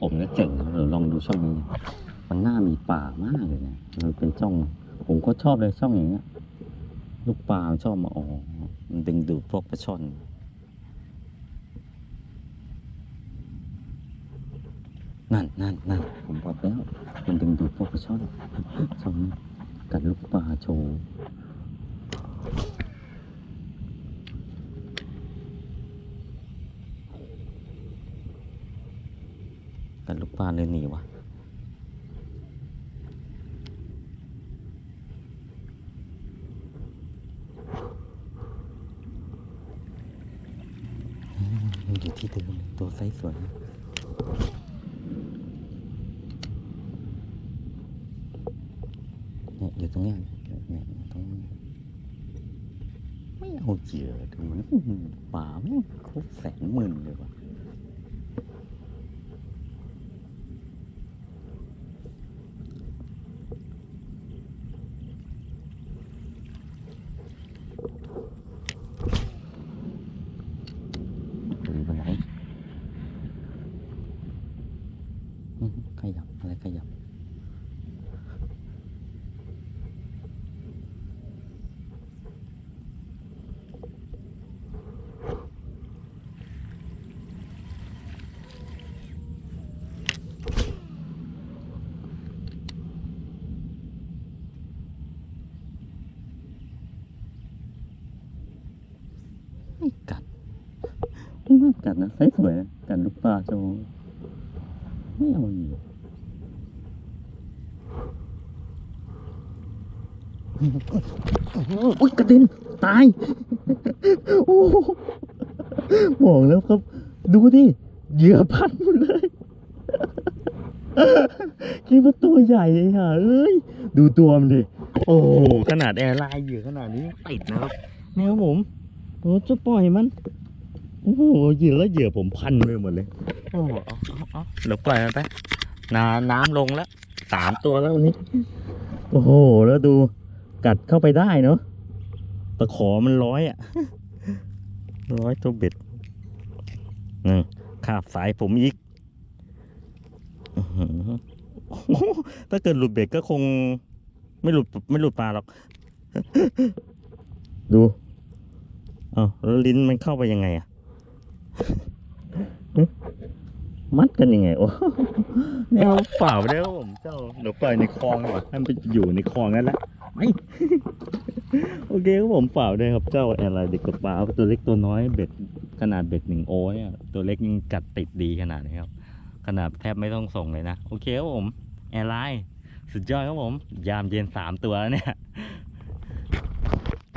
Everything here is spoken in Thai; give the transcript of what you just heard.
ผมก็เจ๋งนะเราลองดูช่องนี้มันน่ามีป่ามากเลยนะมันเป็นช่อง ผมก็ชอบเลยช่องอย่างเงี้ย ลูกปลาชอบมาออกมันดึงดูดพวกปลาช่อนนั่นนั่นนั่นผมบอกแล้ว มันดึงดูดพวกปลาช่อนช่องกัดลูกปลาโชว์ กัดลูกปลาเลยหนีวะมันอยู่ที่เดิมตัวไซส์สวยนเนี่ยอยู่ตรงเนี้ยเนี่ยตรงนี้ไม่เอาเหยื่อดูนะป่าไม่ครบแสนหมื่นเลยว่ะดูไปไหนอื้อหือ ขยับอะไรขยับ ไม่กัดไม่น่ากัดนะไซส์สวยนะกัดลูกปลาโชว์ ไม่เอาอยู่อุ้ยกระด็นตาย โอ้โหบอกแล้วครับ ดูดิเหยื่อพันหมดเลยคิดว่าตัวใหญ่เลยค่ะเอ้ย ดูตัวมันดิ โอ้โหขนาดแอร์ไลน์เหยื่อขนาดนี้ติดนะครับเนี่ครับผมโอ้จะปล่อยมัน โอ้โหเหยื่อแล้วเหยื่อผมพันไปหมดเลย โอ้ เอาเอาเอาเดี๋ยวปล่อยมันไปน้ำน้ำลงแล้วสามตัวแล้ววันนี้ โอ้โห แล้วดูกัดเข้าไปได้เนาะตะขอมันร้อยอะร้อยตัวเบ็ดนี่ขาบสายผมอีกอื้อหือโอ้โหถ้าเกิดหลุดเบ็ดก็คง ไม่หลุดไม่หลุดปลาหรอก ดูอ้าวแล้วลิ้นมันเข้าไปยังไงอะ หึ มัดกันยังไงโอ้แนวเปล่าไปได้ครับผมเจ้าเดี๋ยวปล่อยในคลองดีกว่าให้มันไปอยู่ในคลองนั่นแหละไม่โอเคครับผมเปล่าได้วยครับเจ้าอะไรเด็กกับปลาตัวเล็กตัวน้อยเบ็ดขนาดเบ็ดหนึ่งโอเนี่ยตัวเล็กยังกัดติดดีขนาดนี้ครับ ขนาดแทบไม่ต้องส่งเลยนะ โอเคครับผมแอร์ไลน์สุดยอดครับผม ยามเย็นสามตัวแล้วเนี่ย